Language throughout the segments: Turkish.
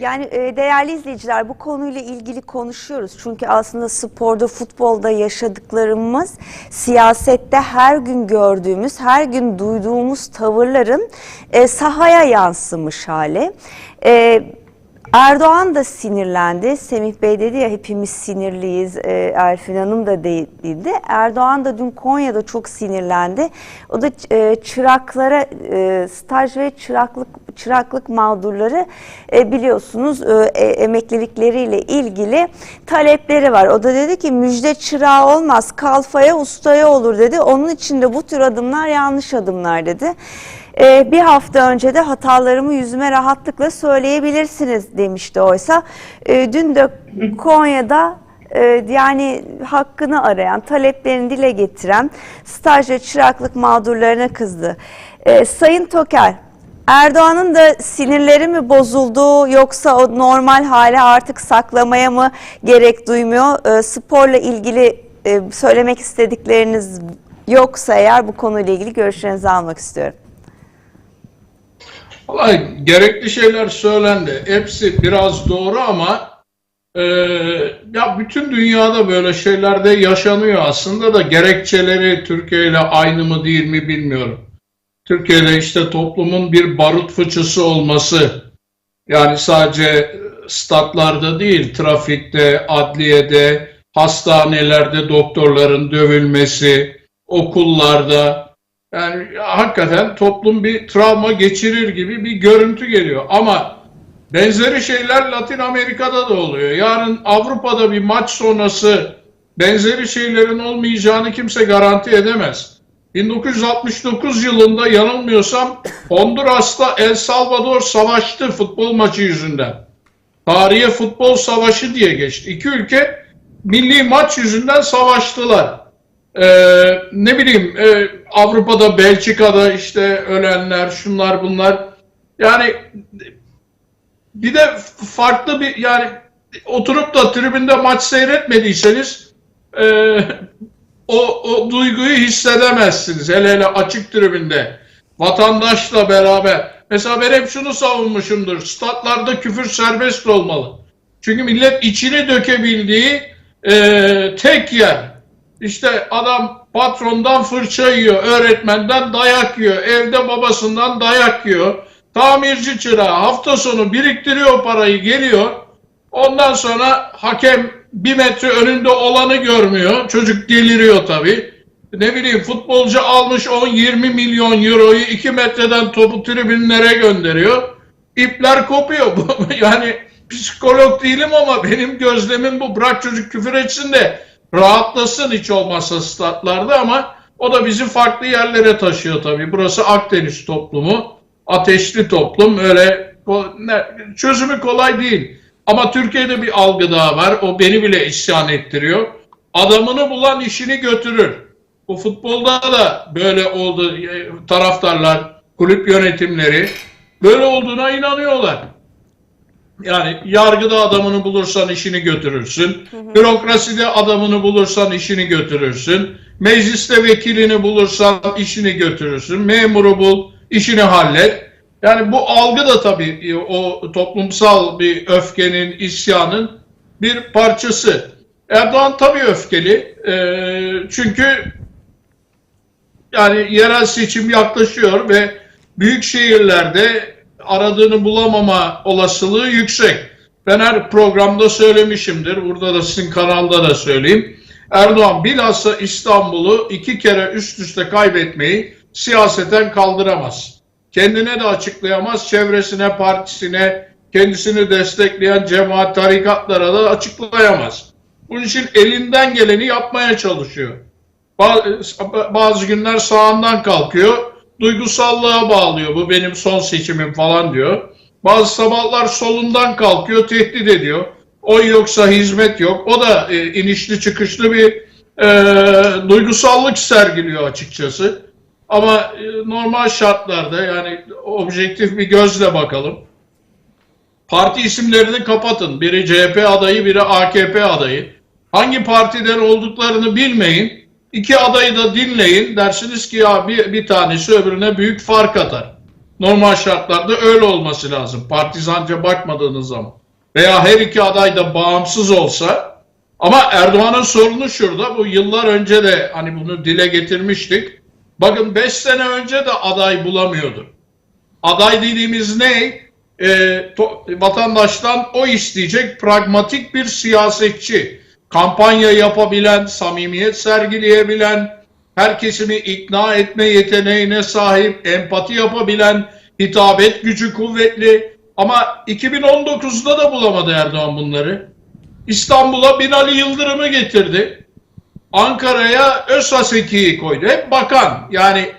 Yani e, değerli izleyiciler bu konuyla ilgili konuşuyoruz. Çünkü aslında sporda, futbolda yaşadıklarımız siyasette her gün gördüğümüz, her gün duyduğumuz tavırların e, sahaya yansımış hali. E, Erdoğan da sinirlendi. Semih Bey dedi ya hepimiz sinirliyiz. E, Elfin Hanım da değildi. Erdoğan da dün Konya'da çok sinirlendi. O da e, çıraklara, e, staj ve çıraklık çıraklık mağdurları e, biliyorsunuz e, e, emeklilikleriyle ilgili talepleri var. O da dedi ki müjde çırağı olmaz, kalfaya ustaya olur dedi. Onun için de bu tür adımlar yanlış adımlar dedi. Ee, bir hafta önce de hatalarımı yüzüme rahatlıkla söyleyebilirsiniz demişti oysa. Ee, dün de Konya'da e, yani hakkını arayan, taleplerini dile getiren staj ve çıraklık mağdurlarına kızdı. Ee, Sayın Toker, Erdoğan'ın da sinirleri mi bozuldu yoksa o normal hale artık saklamaya mı gerek duymuyor? Ee, sporla ilgili e, söylemek istedikleriniz yoksa eğer bu konuyla ilgili görüşlerinizi almak istiyorum. Vallahi gerekli şeyler söylendi. Hepsi biraz doğru ama e, ya bütün dünyada böyle şeyler de yaşanıyor aslında da gerekçeleri Türkiye ile aynı mı değil mi bilmiyorum. Türkiye'de işte toplumun bir barut fıçısı olması yani sadece statlarda değil trafikte, adliyede, hastanelerde doktorların dövülmesi, okullarda yani hakikaten toplum bir travma geçirir gibi bir görüntü geliyor. Ama benzeri şeyler Latin Amerika'da da oluyor. Yarın Avrupa'da bir maç sonrası benzeri şeylerin olmayacağını kimse garanti edemez. 1969 yılında yanılmıyorsam Honduras'ta El Salvador savaştı futbol maçı yüzünden. Tarihe futbol savaşı diye geçti. İki ülke milli maç yüzünden savaştılar. Ee, ne bileyim e, Avrupa'da, Belçika'da işte ölenler, şunlar bunlar. Yani bir de farklı bir yani oturup da tribünde maç seyretmediyseniz e, o, o duyguyu hissedemezsiniz. Hele hele açık tribünde vatandaşla beraber. Mesela ben hep şunu savunmuşumdur. Statlarda küfür serbest olmalı. Çünkü millet içini dökebildiği e, tek yer. İşte adam patrondan fırça yiyor, öğretmenden dayak yiyor, evde babasından dayak yiyor. Tamirci çırağı hafta sonu biriktiriyor parayı geliyor. Ondan sonra hakem bir metre önünde olanı görmüyor. Çocuk deliriyor tabii. Ne bileyim futbolcu almış 10-20 milyon euroyu 2 metreden topu tribünlere gönderiyor. İpler kopuyor. yani psikolog değilim ama benim gözlemim bu. Bırak çocuk küfür etsin de rahatlasın hiç olmazsa statlarda ama o da bizi farklı yerlere taşıyor tabii. Burası Akdeniz toplumu, ateşli toplum. Öyle çözümü kolay değil. Ama Türkiye'de bir algı daha var. O beni bile isyan ettiriyor. Adamını bulan işini götürür. Bu futbolda da böyle oldu. Taraftarlar, kulüp yönetimleri böyle olduğuna inanıyorlar. Yani yargıda adamını bulursan işini götürürsün. Bürokraside adamını bulursan işini götürürsün. Mecliste vekilini bulursan işini götürürsün. Memuru bul, işini hallet. Yani bu algı da tabii o toplumsal bir öfkenin, isyanın bir parçası. Erdoğan tabii öfkeli. çünkü yani yerel seçim yaklaşıyor ve büyük şehirlerde aradığını bulamama olasılığı yüksek. Ben her programda söylemişimdir. Burada da sizin kanalda da söyleyeyim. Erdoğan bilhassa İstanbul'u iki kere üst üste kaybetmeyi siyaseten kaldıramaz. Kendine de açıklayamaz, çevresine, partisine, kendisini destekleyen cemaat tarikatlara da açıklayamaz. Bunun için elinden geleni yapmaya çalışıyor. Bazı günler sağından kalkıyor, duygusallığa bağlıyor. Bu benim son seçimim falan diyor. Bazı sabahlar solundan kalkıyor, tehdit ediyor. Oy yoksa hizmet yok. O da e, inişli çıkışlı bir e, duygusallık sergiliyor açıkçası. Ama e, normal şartlarda yani objektif bir gözle bakalım. Parti isimlerini kapatın. Biri CHP adayı, biri AKP adayı. Hangi partiden olduklarını bilmeyin. İki adayı da dinleyin. Dersiniz ki ya bir, bir tanesi öbürüne büyük fark atar. Normal şartlarda öyle olması lazım. Partizanca bakmadığınız zaman. Veya her iki aday da bağımsız olsa ama Erdoğan'ın sorunu şurada. Bu yıllar önce de hani bunu dile getirmiştik. Bakın 5 sene önce de aday bulamıyordu. Aday dediğimiz ne? Ee, to- vatandaştan o isteyecek pragmatik bir siyasetçi. Kampanya yapabilen, samimiyet sergileyebilen, her kesimi ikna etme yeteneğine sahip, empati yapabilen, hitabet gücü kuvvetli. Ama 2019'da da bulamadı Erdoğan bunları. İstanbul'a Binali Yıldırım'ı getirdi. Ankara'ya Özhaseki'yi koydu. Hep bakan. Yani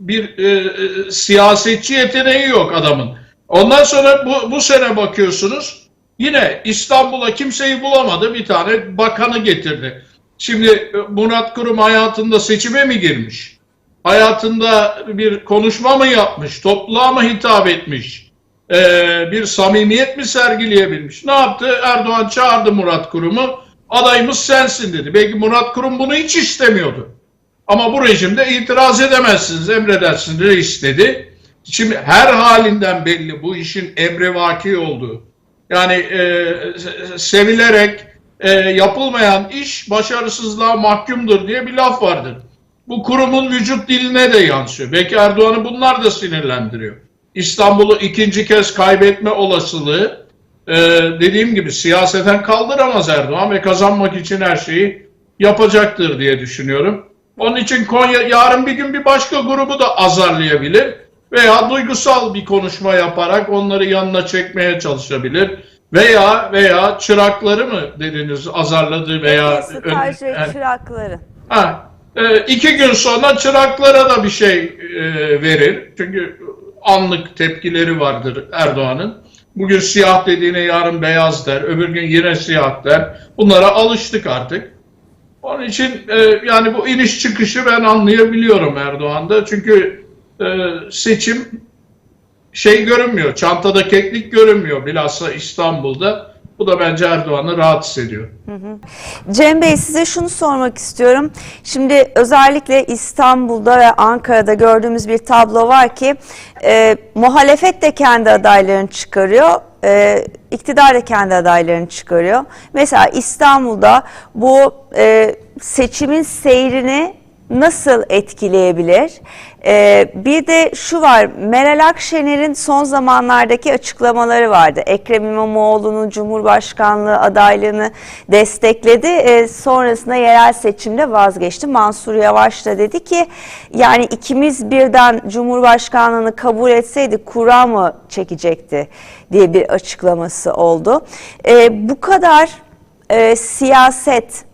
bir e, e, siyasetçi yeteneği yok adamın. Ondan sonra bu, bu sene bakıyorsunuz yine İstanbul'a kimseyi bulamadı. Bir tane bakanı getirdi. Şimdi Murat Kurum hayatında seçime mi girmiş? Hayatında bir konuşma mı yapmış? Topluluğa mı hitap etmiş? Ee, bir samimiyet mi sergileyebilmiş? Ne yaptı? Erdoğan çağırdı Murat Kurum'u. Adayımız sensin dedi. Belki Murat Kurum bunu hiç istemiyordu. Ama bu rejimde itiraz edemezsiniz, emredersiniz de istedi. Şimdi her halinden belli bu işin emrivaki olduğu. Yani e, se- sevilerek e, yapılmayan iş başarısızlığa mahkumdur diye bir laf vardır. Bu kurumun vücut diline de yansıyor. Belki Erdoğan'ı bunlar da sinirlendiriyor. İstanbul'u ikinci kez kaybetme olasılığı e, dediğim gibi siyaseten kaldıramaz Erdoğan ve kazanmak için her şeyi yapacaktır diye düşünüyorum. Onun için Konya yarın bir gün bir başka grubu da azarlayabilir veya duygusal bir konuşma yaparak onları yanına çekmeye çalışabilir veya veya çırakları mı dediniz azarladı veya Staj ve Yani- çırakları. Ha, e, iki gün sonra çıraklara da bir şey e, verir. Çünkü anlık tepkileri vardır Erdoğan'ın. Bugün siyah dediğine yarın beyaz der, öbür gün yine siyah der. Bunlara alıştık artık. Onun için e, yani bu iniş çıkışı ben anlayabiliyorum Erdoğan'da. Çünkü seçim şey görünmüyor, çantada keklik görünmüyor bilhassa İstanbul'da. Bu da bence Erdoğan'ı rahatsız ediyor. Cem Bey size şunu sormak istiyorum. Şimdi özellikle İstanbul'da ve Ankara'da gördüğümüz bir tablo var ki e, muhalefet de kendi adaylarını çıkarıyor. E, iktidar da kendi adaylarını çıkarıyor. Mesela İstanbul'da bu e, seçimin seyrini nasıl etkileyebilir? Ee, bir de şu var, Meral Akşener'in son zamanlardaki açıklamaları vardı. Ekrem İmamoğlu'nun Cumhurbaşkanlığı adaylığını destekledi. Ee, sonrasında yerel seçimde vazgeçti. Mansur Yavaş da dedi ki, yani ikimiz birden Cumhurbaşkanlığını kabul etseydi kura mı çekecekti diye bir açıklaması oldu. Ee, bu kadar e, siyaset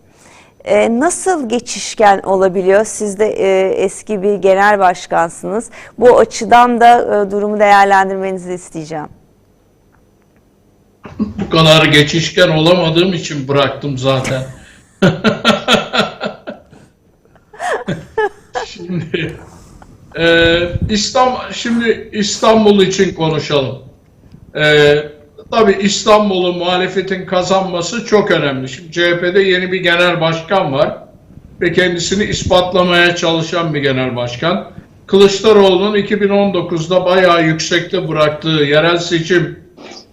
e, nasıl geçişken olabiliyor? Siz de e, eski bir genel başkansınız. Bu açıdan da e, durumu değerlendirmenizi isteyeceğim. Bu kadar geçişken olamadığım için bıraktım zaten. şimdi e, İstanbul şimdi İstanbul için konuşalım. E, tabii İstanbul'u muhalefetin kazanması çok önemli. Şimdi CHP'de yeni bir genel başkan var ve kendisini ispatlamaya çalışan bir genel başkan. Kılıçdaroğlu'nun 2019'da bayağı yüksekte bıraktığı yerel seçim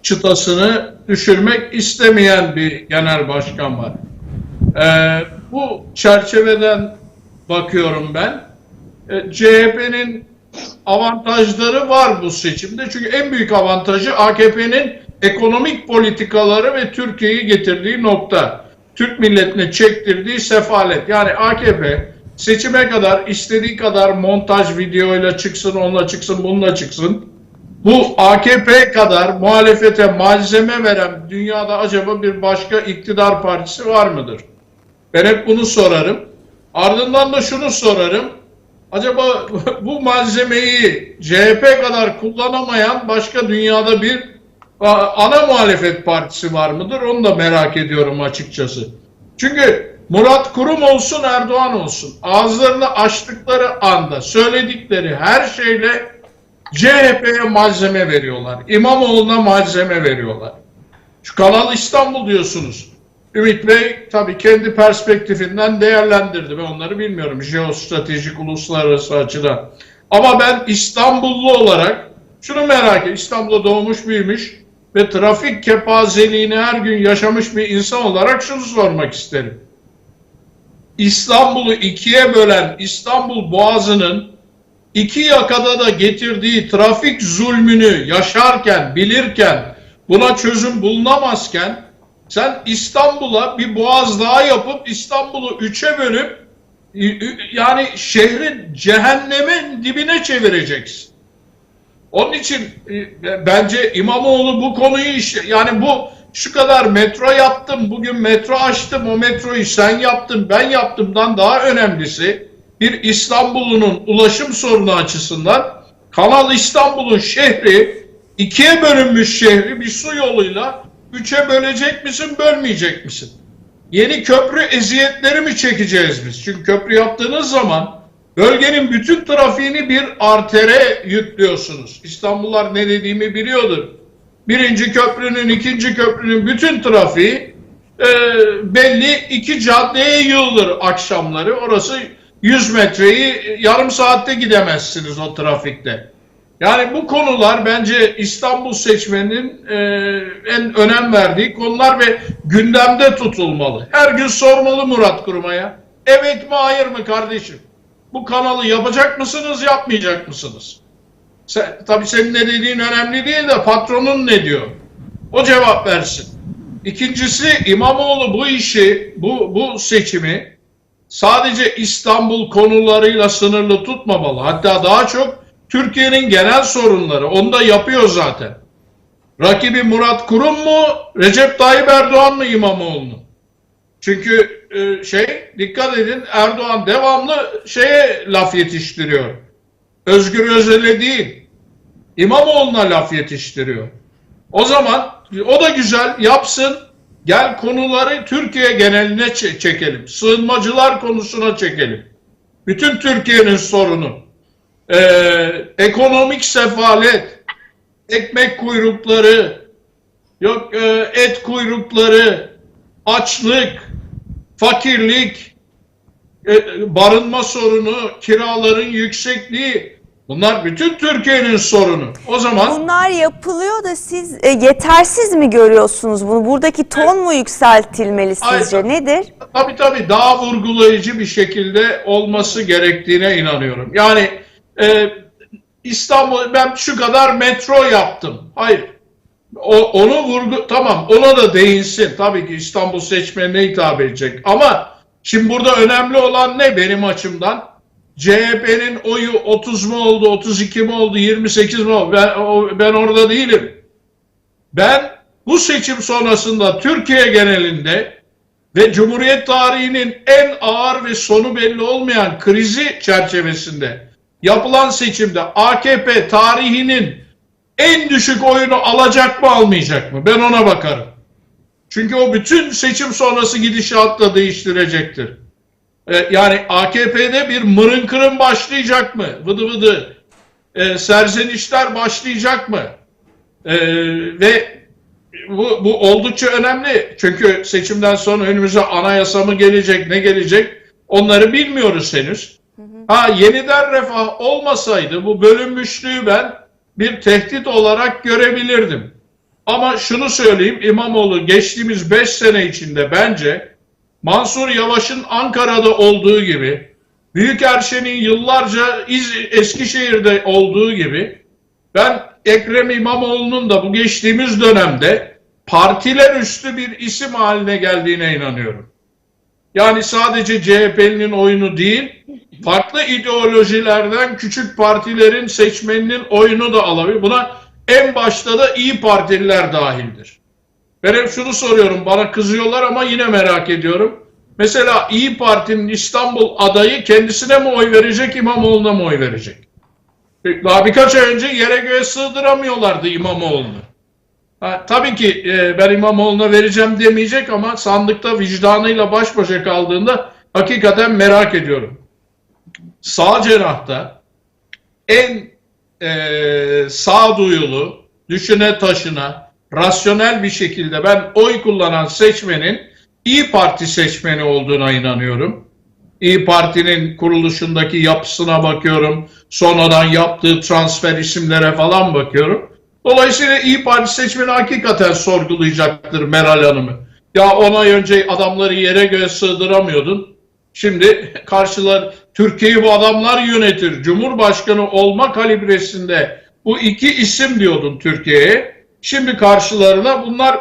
çıtasını düşürmek istemeyen bir genel başkan var. Ee, bu çerçeveden bakıyorum ben. Ee, CHP'nin avantajları var bu seçimde. Çünkü en büyük avantajı AKP'nin ekonomik politikaları ve Türkiye'yi getirdiği nokta. Türk milletine çektirdiği sefalet. Yani AKP seçime kadar istediği kadar montaj videoyla çıksın, onunla çıksın, bununla çıksın. Bu AKP kadar muhalefete malzeme veren dünyada acaba bir başka iktidar partisi var mıdır? Ben hep bunu sorarım. Ardından da şunu sorarım. Acaba bu malzemeyi CHP kadar kullanamayan başka dünyada bir ana muhalefet partisi var mıdır? Onu da merak ediyorum açıkçası. Çünkü Murat Kurum olsun Erdoğan olsun ağızlarını açtıkları anda söyledikleri her şeyle CHP'ye malzeme veriyorlar. İmamoğlu'na malzeme veriyorlar. Şu Kanal İstanbul diyorsunuz. Ümit Bey tabii kendi perspektifinden değerlendirdi. Ben onları bilmiyorum. Jeostratejik uluslararası açıdan. Ama ben İstanbullu olarak şunu merak et. İstanbul'da doğmuş büyümüş ve trafik kepazeliğini her gün yaşamış bir insan olarak şunu sormak isterim. İstanbul'u ikiye bölen İstanbul Boğazı'nın iki yakada da getirdiği trafik zulmünü yaşarken, bilirken, buna çözüm bulunamazken sen İstanbul'a bir boğaz daha yapıp İstanbul'u üçe bölüp yani şehrin cehennemin dibine çevireceksin. Onun için e, bence İmamoğlu bu konuyu işte yani bu şu kadar metro yaptım, bugün metro açtım, o metroyu sen yaptın, ben yaptımdan daha önemlisi bir İstanbul'un ulaşım sorunu açısından Kanal İstanbul'un şehri ikiye bölünmüş şehri bir su yoluyla üçe bölecek misin, bölmeyecek misin? Yeni köprü eziyetleri mi çekeceğiz biz? Çünkü köprü yaptığınız zaman bölgenin bütün trafiğini bir artere yüklüyorsunuz. İstanbullular ne dediğimi biliyordur. Birinci köprünün, ikinci köprünün bütün trafiği e, belli iki caddeye yığılır akşamları. Orası 100 metreyi yarım saatte gidemezsiniz o trafikte. Yani bu konular bence İstanbul seçmeninin e, en önem verdiği konular ve gündemde tutulmalı. Her gün sormalı Murat Kurum'a Evet mi hayır mı kardeşim? Bu kanalı yapacak mısınız yapmayacak mısınız? Sen, tabii senin ne dediğin önemli değil de patronun ne diyor? O cevap versin. İkincisi İmamoğlu bu işi, bu, bu seçimi sadece İstanbul konularıyla sınırlı tutmamalı. Hatta daha çok Türkiye'nin genel sorunları. Onu da yapıyor zaten. Rakibi Murat Kurum mu, Recep Tayyip Erdoğan mı İmamoğlu mu? Çünkü e, şey dikkat edin Erdoğan devamlı şeye laf yetiştiriyor. Özgür Özel'e değil. İmamoğlu'na laf yetiştiriyor. O zaman o da güzel yapsın. Gel konuları Türkiye geneline çekelim. Sığınmacılar konusuna çekelim. Bütün Türkiye'nin sorunu. Ee, ekonomik sefalet, ekmek kuyrukları, yok e, et kuyrukları, açlık, fakirlik, e, barınma sorunu, kiraların yüksekliği bunlar bütün Türkiye'nin sorunu. O zaman Bunlar yapılıyor da siz e, yetersiz mi görüyorsunuz bunu? Buradaki ton mu yükseltilmeli sizce? Aynen. Nedir? tabii tabii daha vurgulayıcı bir şekilde olması gerektiğine inanıyorum. Yani e, İstanbul ben şu kadar metro yaptım. Hayır. O, onu vurgu tamam ona da değinsin. Tabii ki İstanbul seçmenine hitap edecek. Ama şimdi burada önemli olan ne benim açımdan? CHP'nin oyu 30 mu oldu, 32 mi oldu, 28 mi oldu? Ben, o, ben orada değilim. Ben bu seçim sonrasında Türkiye genelinde ve Cumhuriyet tarihinin en ağır ve sonu belli olmayan krizi çerçevesinde yapılan seçimde AKP tarihinin en düşük oyunu alacak mı almayacak mı? Ben ona bakarım. Çünkü o bütün seçim sonrası gidişatla değiştirecektir. Ee, yani AKP'de bir mırın kırın başlayacak mı? Vıdı vıdı. Ee, serzenişler başlayacak mı? Ee, ve bu, bu oldukça önemli. Çünkü seçimden sonra önümüze anayasa mı gelecek, ne gelecek onları bilmiyoruz henüz. Ha yeniden refah olmasaydı bu bölünmüşlüğü ben bir tehdit olarak görebilirdim. Ama şunu söyleyeyim İmamoğlu geçtiğimiz 5 sene içinde bence Mansur Yavaş'ın Ankara'da olduğu gibi Büyükerşen'in yıllarca İz Eskişehir'de olduğu gibi ben Ekrem İmamoğlu'nun da bu geçtiğimiz dönemde partiler üstü bir isim haline geldiğine inanıyorum. Yani sadece CHP'nin oyunu değil, farklı ideolojilerden küçük partilerin seçmeninin oyunu da alabilir. Buna en başta da iyi Partililer dahildir. Ben hep şunu soruyorum, bana kızıyorlar ama yine merak ediyorum. Mesela İyi Parti'nin İstanbul adayı kendisine mi oy verecek, İmamoğlu'na mı oy verecek? Daha birkaç ay önce yere göğe sığdıramıyorlardı İmamoğlu'nu. Ha, tabii ki e, ben İmamoğlu'na vereceğim demeyecek ama sandıkta vicdanıyla baş başa kaldığında hakikaten merak ediyorum. Sağ cenahta en e, sağduyulu, düşüne taşına, rasyonel bir şekilde ben oy kullanan seçmenin İyi Parti seçmeni olduğuna inanıyorum. İyi Parti'nin kuruluşundaki yapısına bakıyorum. Sonradan yaptığı transfer isimlere falan bakıyorum. Dolayısıyla İyi Parti seçmeni hakikaten sorgulayacaktır Meral Hanım'ı. Ya 10 ay önce adamları yere göğe sığdıramıyordun. Şimdi karşılar Türkiye'yi bu adamlar yönetir. Cumhurbaşkanı olma kalibresinde bu iki isim diyordun Türkiye'ye. Şimdi karşılarına bunlar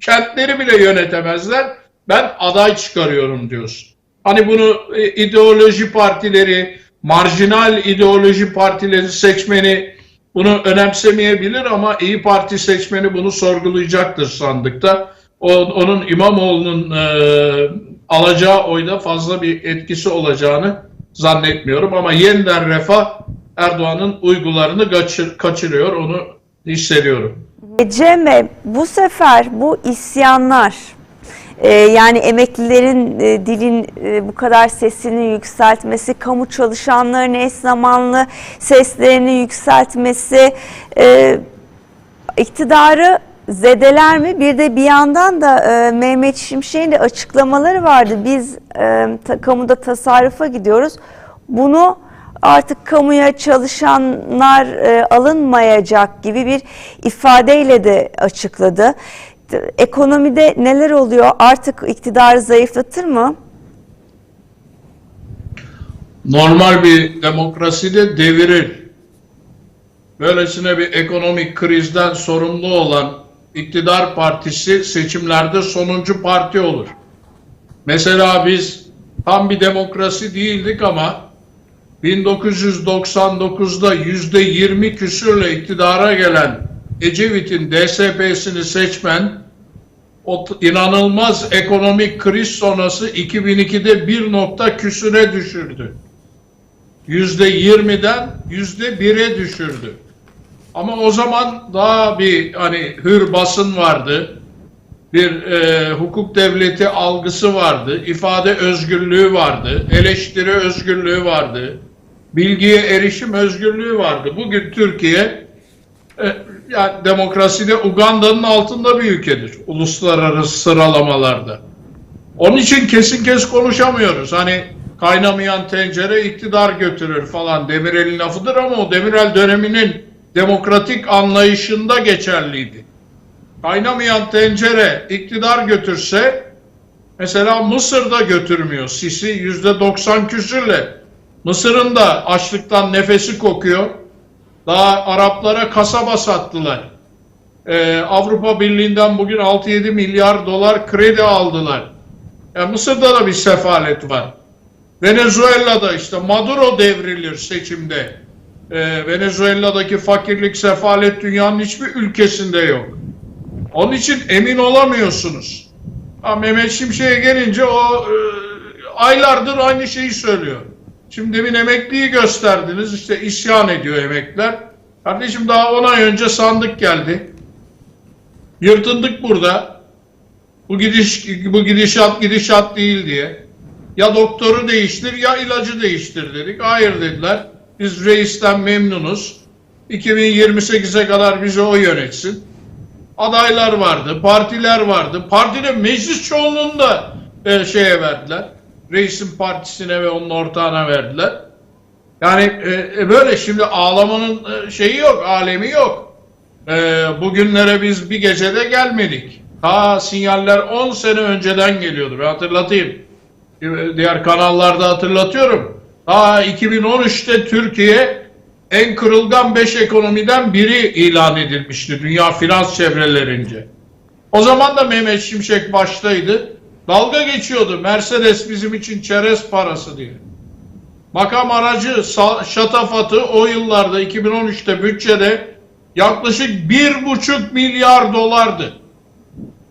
kentleri bile yönetemezler. Ben aday çıkarıyorum diyorsun. Hani bunu e, ideoloji partileri, marjinal ideoloji partileri seçmeni bunu önemsemeyebilir ama İyi Parti seçmeni bunu sorgulayacaktır sandıkta. O, onun İmamoğlu'nun e, alacağı oyda fazla bir etkisi olacağını zannetmiyorum ama yeniden refah Erdoğan'ın uygularını kaçır, kaçırıyor onu hissediyorum. Cem Bey, bu sefer bu isyanlar e, yani emeklilerin e, dilin e, bu kadar sesini yükseltmesi, kamu çalışanların eş zamanlı seslerini yükseltmesi iktidarı zedeler mi? Bir de bir yandan da e, Mehmet Şimşek'in de açıklamaları vardı. Biz e, ta, kamuda tasarrufa gidiyoruz. Bunu artık kamuya çalışanlar e, alınmayacak gibi bir ifadeyle de açıkladı. Ekonomide neler oluyor? Artık iktidarı zayıflatır mı? Normal bir demokraside devirir. Böylesine bir ekonomik krizden sorumlu olan iktidar partisi seçimlerde sonuncu parti olur. Mesela biz tam bir demokrasi değildik ama 1999'da yüzde 20 küsürle iktidara gelen Ecevit'in DSP'sini seçmen o inanılmaz ekonomik kriz sonrası 2002'de bir nokta küsüre düşürdü. Yüzde 20'den yüzde 1'e düşürdü. Ama o zaman daha bir hani hür basın vardı. Bir e, hukuk devleti algısı vardı. ifade özgürlüğü vardı. Eleştiri özgürlüğü vardı. Bilgiye erişim özgürlüğü vardı. Bugün Türkiye e, yani demokraside Uganda'nın altında bir ülkedir. Uluslararası sıralamalarda. Onun için kesin kes konuşamıyoruz. Hani kaynamayan tencere iktidar götürür falan Demirel'in lafıdır ama o Demirel döneminin demokratik anlayışında geçerliydi. Kaynamayan tencere iktidar götürse mesela Mısır'da götürmüyor. Sisi yüzde 90 küsürle. Mısır'ın da açlıktan nefesi kokuyor. Daha Araplara kasaba sattılar. Ee, Avrupa Birliği'nden bugün 6-7 milyar dolar kredi aldılar. Yani Mısır'da da bir sefalet var. Venezuela'da işte Maduro devrilir seçimde. Ee, Venezuela'daki fakirlik, sefalet dünyanın hiçbir ülkesinde yok. Onun için emin olamıyorsunuz. Ha, Mehmet Şimşek'e gelince o e, aylardır aynı şeyi söylüyor. Şimdi demin emekliyi gösterdiniz işte isyan ediyor emekliler. Kardeşim daha 10 ay önce sandık geldi. Yırtındık burada. Bu gidiş bu gidişat gidişat değil diye. Ya doktoru değiştir ya ilacı değiştir dedik. Hayır dediler. Biz reisten memnunuz. 2028'e kadar bizi o yönetsin. Adaylar vardı, partiler vardı. Partide meclis çoğunluğunu da e, şeye verdiler. Reisin partisine ve onun ortağına verdiler. Yani e, e, böyle şimdi ağlamanın e, şeyi yok, alemi yok. E, bugünlere biz bir gecede gelmedik. Ta sinyaller 10 sene önceden geliyordu. Ben hatırlatayım. Diğer kanallarda hatırlatıyorum. Ta 2013'te Türkiye en kırılgan 5 ekonomiden biri ilan edilmişti dünya finans çevrelerince. O zaman da Mehmet Şimşek baştaydı. Dalga geçiyordu Mercedes bizim için çerez parası diye. Makam aracı şatafatı o yıllarda 2013'te bütçede yaklaşık bir buçuk milyar dolardı.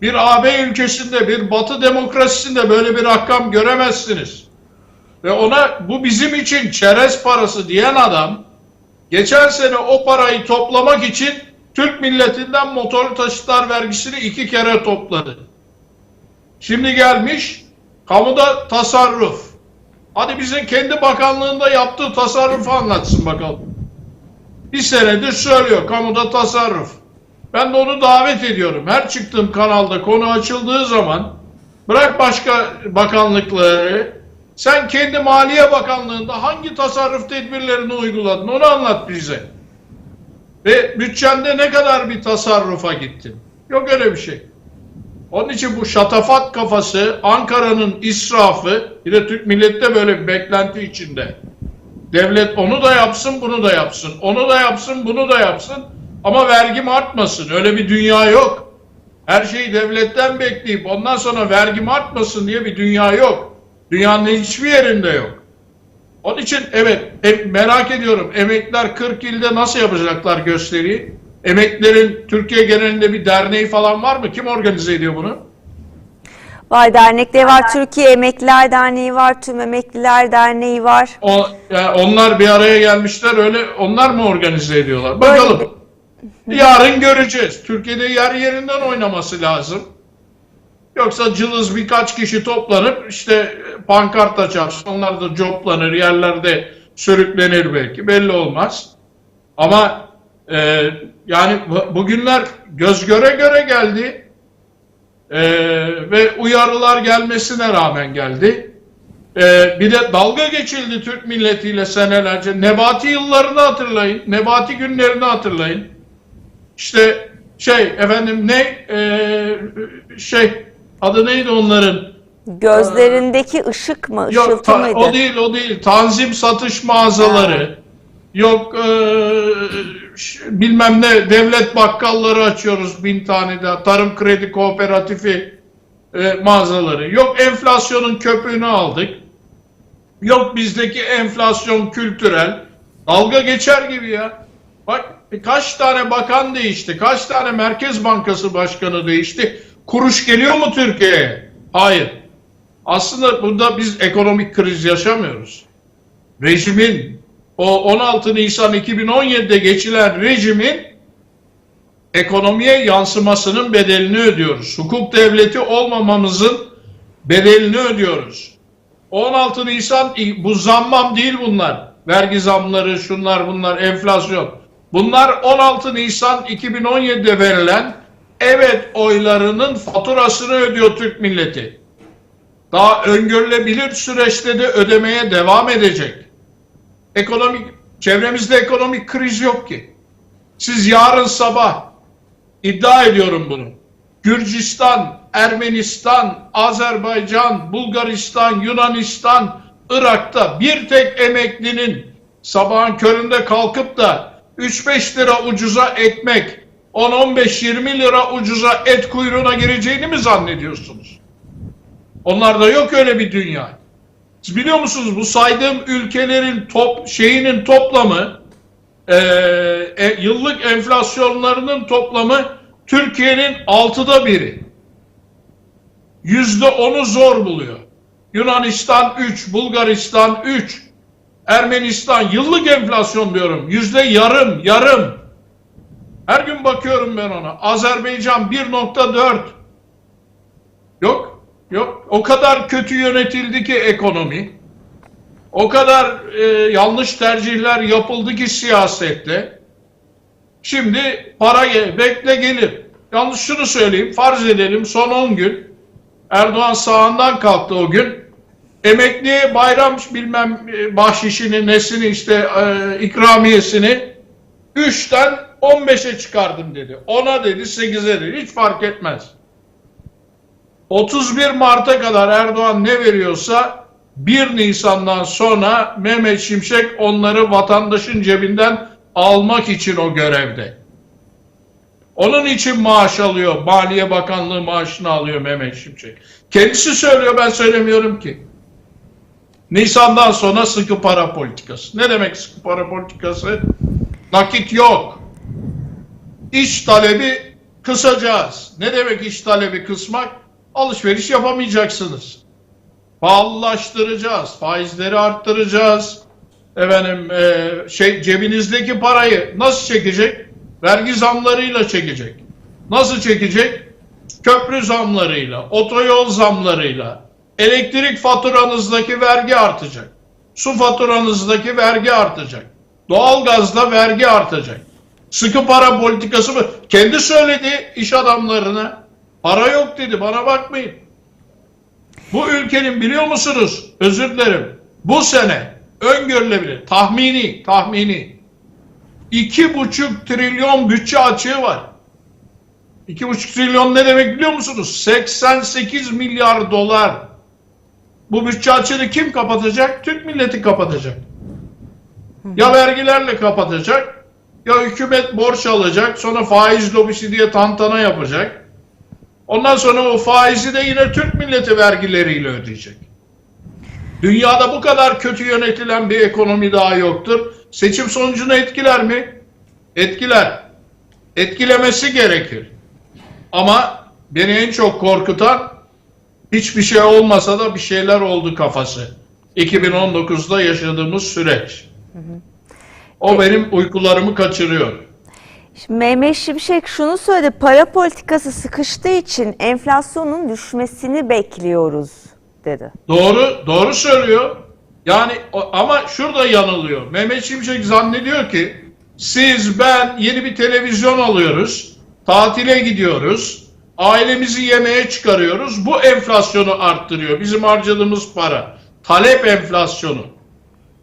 Bir AB ülkesinde, bir Batı demokrasisinde böyle bir rakam göremezsiniz. Ve ona bu bizim için çerez parası diyen adam geçen sene o parayı toplamak için Türk milletinden motorlu taşıtlar vergisini iki kere topladı. Şimdi gelmiş kamuda tasarruf. Hadi bizim kendi bakanlığında yaptığı tasarrufu anlatsın bakalım. Bir senedir söylüyor kamuda tasarruf. Ben de onu davet ediyorum. Her çıktığım kanalda konu açıldığı zaman bırak başka bakanlıkları Sen kendi Maliye Bakanlığı'nda hangi tasarruf tedbirlerini uyguladın onu anlat bize. Ve bütçende ne kadar bir tasarrufa gittin? Yok öyle bir şey. Onun için bu şatafat kafası, Ankara'nın israfı, bir de Türk milleti de böyle bir beklenti içinde. Devlet onu da yapsın, bunu da yapsın. Onu da yapsın, bunu da yapsın. Ama vergim artmasın. Öyle bir dünya yok. Her şeyi devletten bekleyip ondan sonra vergim artmasın diye bir dünya yok. Dünyanın hiçbir yerinde yok. Onun için evet merak ediyorum emekliler 40 ilde nasıl yapacaklar gösteriyi? Emeklilerin Türkiye genelinde bir derneği falan var mı? Kim organize ediyor bunu? Var dernekleri var. Türkiye Emekliler Derneği var. Tüm Emekliler Derneği var. O, yani onlar bir araya gelmişler öyle onlar mı organize ediyorlar? Böyle Bakalım. Yarın göreceğiz. Türkiye'de yer yerinden oynaması lazım. Yoksa cılız birkaç kişi toplanıp işte pankart açar. Onlar da coplanır, yerlerde sürüklenir belki. Belli olmaz. Ama e, yani bu- bugünler göz göre göre geldi. E, ve uyarılar gelmesine rağmen geldi. E, bir de dalga geçildi Türk milletiyle senelerce. Nebati yıllarını hatırlayın. Nebati günlerini hatırlayın. İşte şey efendim ne e, şey adı neydi onların? Gözlerindeki ışık mı? Yok Işıltı ta- mıydı? o değil o değil. Tanzim satış mağazaları. Yok e, ş- bilmem ne devlet bakkalları açıyoruz bin tane de. Tarım kredi kooperatifi e, mağazaları. Yok enflasyonun köpüğünü aldık. Yok bizdeki enflasyon kültürel. Dalga geçer gibi ya. Bak e, kaç tane bakan değişti. Kaç tane Merkez Bankası Başkanı değişti. Kuruş geliyor mu Türkiye'ye? Hayır. Aslında burada biz ekonomik kriz yaşamıyoruz. Rejimin o 16 Nisan 2017'de geçilen rejimin ekonomiye yansımasının bedelini ödüyoruz. Hukuk devleti olmamamızın bedelini ödüyoruz. 16 Nisan bu zammam değil bunlar. Vergi zamları, şunlar bunlar, enflasyon. Bunlar 16 Nisan 2017'de verilen evet oylarının faturasını ödüyor Türk milleti. Daha öngörülebilir süreçte de ödemeye devam edecek. Ekonomik çevremizde ekonomik kriz yok ki. Siz yarın sabah iddia ediyorum bunu. Gürcistan, Ermenistan, Azerbaycan, Bulgaristan, Yunanistan, Irak'ta bir tek emeklinin sabahın köründe kalkıp da 3-5 lira ucuza ekmek, 10-15-20 lira ucuza et kuyruğuna gireceğini mi zannediyorsunuz? Onlarda yok öyle bir dünya. Siz biliyor musunuz bu saydığım ülkelerin top şeyinin toplamı e, e, yıllık enflasyonlarının toplamı Türkiye'nin altıda biri. Yüzde onu zor buluyor. Yunanistan 3, Bulgaristan 3, Ermenistan yıllık enflasyon diyorum. Yüzde yarım, yarım. Her gün bakıyorum ben ona. Azerbaycan 1.4. Yok, yok. O kadar kötü yönetildi ki ekonomi. O kadar e, yanlış tercihler yapıldı ki siyasette. Şimdi para gel, bekle gelir. Yalnız şunu söyleyeyim, farz edelim son 10 gün Erdoğan sağından kalktı o gün. Emekliye bayram bilmem e, bahşişini, nesini işte e, ikramiyesini 3'ten 15'e çıkardım dedi. 10'a dedi, 8'e dedi. Hiç fark etmez. 31 Mart'a kadar Erdoğan ne veriyorsa 1 Nisan'dan sonra Mehmet Şimşek onları vatandaşın cebinden almak için o görevde. Onun için maaş alıyor. Maliye Bakanlığı maaşını alıyor Mehmet Şimşek. Kendisi söylüyor ben söylemiyorum ki. Nisan'dan sonra sıkı para politikası. Ne demek sıkı para politikası? Nakit yok. İş talebi kısacağız. Ne demek iş talebi kısmak? Alışveriş yapamayacaksınız. Pahalılaştıracağız. Faizleri arttıracağız. Efendim e, şey cebinizdeki parayı nasıl çekecek? Vergi zamlarıyla çekecek. Nasıl çekecek? Köprü zamlarıyla, otoyol zamlarıyla, elektrik faturanızdaki vergi artacak. Su faturanızdaki vergi artacak. Doğalgazda vergi artacak. Sıkı para politikası mı? Kendi söyledi iş adamlarına. Para yok dedi bana bakmayın. Bu ülkenin biliyor musunuz? Özür dilerim. Bu sene öngörülebilir. Tahmini, tahmini. iki buçuk trilyon bütçe açığı var. İki buçuk trilyon ne demek biliyor musunuz? 88 milyar dolar. Bu bütçe açığını kim kapatacak? Türk milleti kapatacak. Ya vergilerle kapatacak, ya hükümet borç alacak, sonra faiz lobisi diye tantana yapacak. Ondan sonra o faizi de yine Türk milleti vergileriyle ödeyecek. Dünyada bu kadar kötü yönetilen bir ekonomi daha yoktur. Seçim sonucunu etkiler mi? Etkiler. Etkilemesi gerekir. Ama beni en çok korkutan hiçbir şey olmasa da bir şeyler oldu kafası. 2019'da yaşadığımız süreç. O benim uykularımı kaçırıyor. Şimdi Mehmet Şimşek şunu söyledi. Para politikası sıkıştığı için enflasyonun düşmesini bekliyoruz dedi. Doğru, doğru söylüyor. Yani ama şurada yanılıyor. Mehmet Şimşek zannediyor ki siz ben yeni bir televizyon alıyoruz, tatile gidiyoruz, ailemizi yemeğe çıkarıyoruz. Bu enflasyonu arttırıyor. Bizim harcadığımız para. Talep enflasyonu.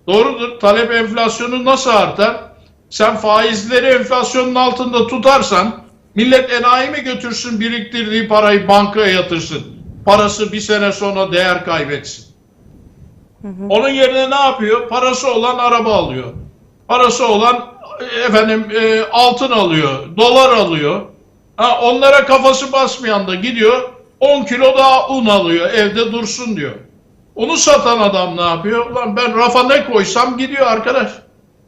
Doğrudur. Talep enflasyonu nasıl artar? Sen faizleri enflasyonun altında tutarsan millet enayi mi götürsün biriktirdiği parayı bankaya yatırsın? Parası bir sene sonra değer kaybetsin. Onun yerine ne yapıyor? Parası olan araba alıyor. Parası olan efendim e, altın alıyor, dolar alıyor. Ha, onlara kafası basmayan da gidiyor 10 kilo daha un alıyor evde dursun diyor. Onu satan adam ne yapıyor? Ulan ben rafa ne koysam gidiyor arkadaş.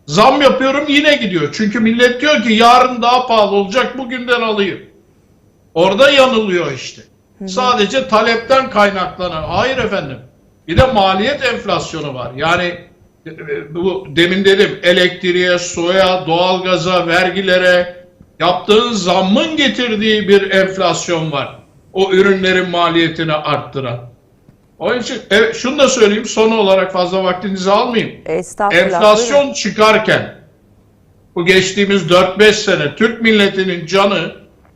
Zam yapıyorum yine gidiyor. Çünkü millet diyor ki yarın daha pahalı olacak bugünden alayım. Orada yanılıyor işte. Sadece talepten kaynaklanan. Hayır efendim. Bir de maliyet enflasyonu var. Yani e, e, bu demin dedim elektriğe, suya, doğalgaza, vergilere yaptığın zammın getirdiği bir enflasyon var. O ürünlerin maliyetini arttıran. Onun için evet, şunu da söyleyeyim son olarak fazla vaktinizi almayayım. Estağfurullah. Enflasyon buyurun. çıkarken bu geçtiğimiz 4-5 sene Türk milletinin canı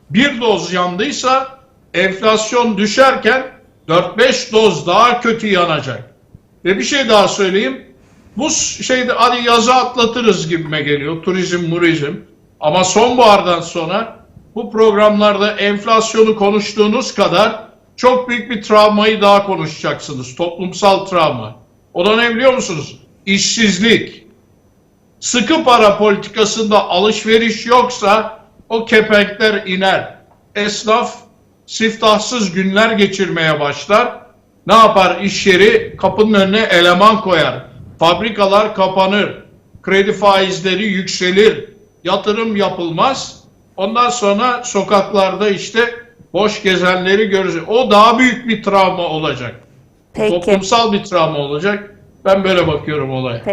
bir doz yandıysa enflasyon düşerken 4-5 doz daha kötü yanacak. Ve bir şey daha söyleyeyim. Bu şeyde hadi yazı atlatırız gibime geliyor. Turizm, murizm. Ama sonbahardan sonra bu programlarda enflasyonu konuştuğunuz kadar çok büyük bir travmayı daha konuşacaksınız. Toplumsal travma. O da ne biliyor musunuz? İşsizlik. Sıkı para politikasında alışveriş yoksa o kepenkler iner. Esnaf siftahsız günler geçirmeye başlar. Ne yapar? İş yeri kapının önüne eleman koyar. Fabrikalar kapanır. Kredi faizleri yükselir. Yatırım yapılmaz. Ondan sonra sokaklarda işte boş gezenleri görürüz. O daha büyük bir travma olacak. Peki. Toplumsal bir travma olacak. Ben böyle bakıyorum olaya. Peki.